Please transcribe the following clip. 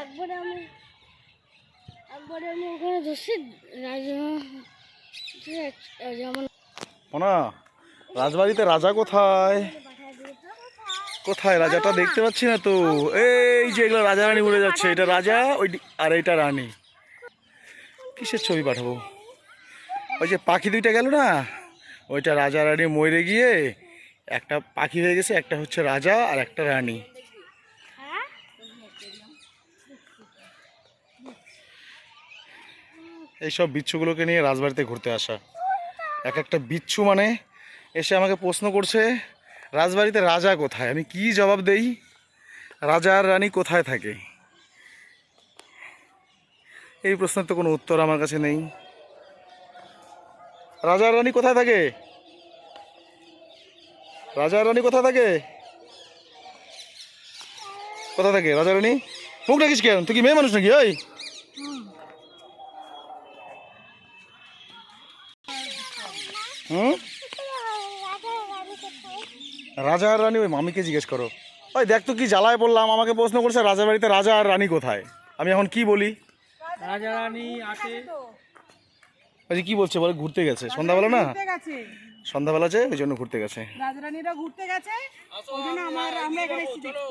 একবার আমি একবার আমি ওখানে ধরছি যেমন না রাজবাড়িতে রাজা কোথায়? কোথায়? রাজাটা দেখতে পাচ্ছি না তো। এই যে এগুলো রাজা রানী উড়ে যাচ্ছে, এটা রাজা, ওই আর এটা রানী। কিসের ছবি পাঠাবো? ওই যে পাখি দুইটা গেল না? ওইটা রাজা রানী মরে গিয়ে একটা পাখি হয়ে গেছে, একটা হচ্ছে রাজা আর একটা রানী। এইসব বিচ্ছুগুলোকে নিয়ে রাজবাড়িতে ঘুরতে আসা। এক একটা বিচ্ছু মানে এসে আমাকে প্রশ্ন করছে, রাজবাড়িতে রাজা কোথায়? আমি কি জবাব দেই? রাজা আর রানী কোথায় থাকে? এই প্রশ্নের তো কোনো উত্তর আমার কাছে নেই। রাজা রানী কোথায় থাকে? রাজা রানী কোথায় থাকে? কোথায় থাকে? রাজা রানী? মুখ রাখিস কেন? তুই কি মেয়ে মানুষ নাকি? ওই হুম রাজা আর রানী ওই মামিকে জিজ্ঞেস করো ওই দেখ তো কি জ্বালায় বললাম আমাকে প্রশ্ন করছে রাজা বাড়িতে রাজা আর রানী কোথায় আমি এখন কি বলি রাজা রানী আসে ওই কি বলছে বলে ঘুরতে গেছে সন্ধ্যাবেলা না ঘুরতে গেছে সন্ধ্যাবেলা যে ওই জন্য ঘুরতে গেছে রাজরানীরা ঘুরতে গেছে ওই জন্য আমার আমরা এখানে এসেছি দেখতে।